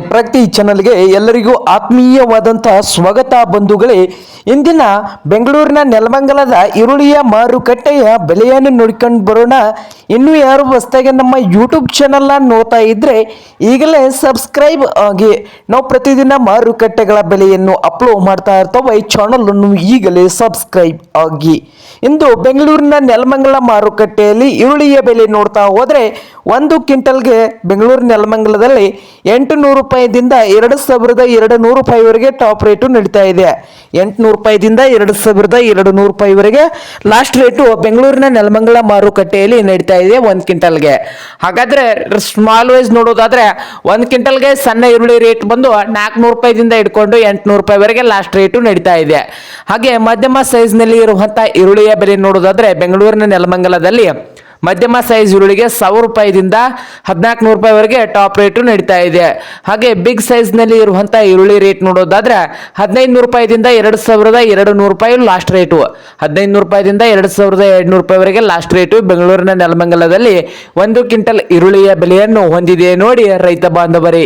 ಪ್ರಗತಿ ಚಾನಲ್ಗೆ ಎಲ್ಲರಿಗೂ ಆತ್ಮೀಯವಾದಂತಹ ಸ್ವಾಗತ ಬಂಧುಗಳೇ. ಇಂದಿನ ಬೆಂಗಳೂರಿನ ನೆಲಮಂಗಲದ ಈರುಳ್ಳಿಯ ಮಾರುಕಟ್ಟೆಯ ಬೆಲೆಯನ್ನು ನೋಡಿಕೊಂಡು ಬರೋಣ. ಇನ್ನು ಯಾರು ಹೊಸದಾಗಿ ನಮ್ಮ ಯೂಟ್ಯೂಬ್ ಚಾನಲ್ನ ನೋಡ್ತಾ ಇದ್ರೆ ಈಗಲೇ ಸಬ್ಸ್ಕ್ರೈಬ್ ಆಗಿ. ನಾವು ಪ್ರತಿದಿನ ಮಾರುಕಟ್ಟೆಗಳ ಬೆಲೆಯನ್ನು ಅಪ್ಲೋಡ್ ಮಾಡ್ತಾ ಇರ್ತವೆ. ಈ ಚಾನಲನ್ನು ಈಗಲೇ ಸಬ್ಸ್ಕ್ರೈಬ್ ಆಗಿ. ಇಂದು ಬೆಂಗಳೂರಿನ ನೆಲಮಂಗಲ ಮಾರುಕಟ್ಟೆಯಲ್ಲಿ ಈರುಳ್ಳಿಯ ಬೆಲೆ ನೋಡ್ತಾ ಹೋದ್ರೆ ಒಂದು ಕ್ವಿಂಟಲ್ಗೆ ಬೆಂಗಳೂರು ನೆಲಮಂಗಲದಲ್ಲಿ ಎಂಟು ನೂರು ರೂಪಾಯಿದಿಂದ ಎರಡು ಸಾವಿರದ ಎರಡು ನೂರು ರೂಪಾಯಿವರೆಗೆ ಟಾಪ್ ರೇಟು ನಡೀತಾ ಇದೆ. ಎಂಟುನೂರು ರೂಪಾಯಿದಿಂದ ಎರಡು ಸಾವಿರದ ಎರಡು ನೂರು ರೂಪಾಯಿವರೆಗೆ ಲಾಸ್ಟ್ ರೇಟು ಬೆಂಗಳೂರಿನ ನೆಲಮಂಗಲ ಮಾರುಕಟ್ಟೆಯಲ್ಲಿ ನಡೀತಾ ಇದೆ ಒಂದು ಕ್ವಿಂಟಲ್ಗೆ. ಹಾಗಾದ್ರೆ ಸ್ಮಾಲ್ ವೈಸ್ ನೋಡೋದಾದ್ರೆ ಒಂದು ಕ್ವಿಂಟಲ್ಗೆ ಸಣ್ಣ ಈರುಳ್ಳಿ ರೇಟ್ ಬಂದು ನಾಲ್ಕುನೂರು ರೂಪಾಯಿದಿಂದ ಇಟ್ಕೊಂಡು ಎಂಟುನೂರು ರೂಪಾಯಿವರೆಗೆ ಲಾಸ್ಟ್ ರೇಟು ನಡೀತಾ ಇದೆ. ಹಾಗೆ ಮಧ್ಯಮ ಸೈಜ್ನಲ್ಲಿ ಇರುವಂಥ ಈರುಳ್ಳಿಯ ಬೆಲೆ ನೋಡೋದಾದ್ರೆ ಬೆಂಗಳೂರಿನ ನೆಲಮಂಗಲದಲ್ಲಿ ಮಧ್ಯಮ ಸೈಜ್ ಈರುಳ್ಳಿಗೆ ಸಾವಿರ ರೂಪಾಯಿದಿಂದ ಹದಿನಾಲ್ಕು ನೂರು ರೂಪಾಯಿವರೆಗೆ ಟಾಪ್ ರೇಟು ನಡೀತಾ ಇದೆ. ಹಾಗೆ ಬಿಗ್ ಸೈಜ್ನಲ್ಲಿ ಇರುವಂಥ ಈರುಳ್ಳಿ ರೇಟ್ ನೋಡೋದಾದ್ರೆ ಹದಿನೈದು ನೂರು ರೂಪಾಯಿದಿಂದ ಎರಡು ಸಾವಿರದ ಎರಡು ನೂರು ರೂಪಾಯಿ ಲಾಸ್ಟ್ ರೇಟು ಹದಿನೈದು ನೂರು ರೂಪಾಯಿದಿಂದ ಎರಡು ಸಾವಿರದ ಎರಡು ನೂರು ರೂಪಾಯಿವರೆಗೆ ಲಾಸ್ಟ್ ರೇಟು ಬೆಂಗಳೂರಿನ ನೆಲಮಂಗಲದಲ್ಲಿ ಒಂದು ಕ್ವಿಂಟಲ್ ಈರುಳ್ಳಿಯ ಬೆಲೆಯನ್ನು ಹೊಂದಿದೆ ನೋಡಿ ರೈತ ಬಾಂಧವರೇ.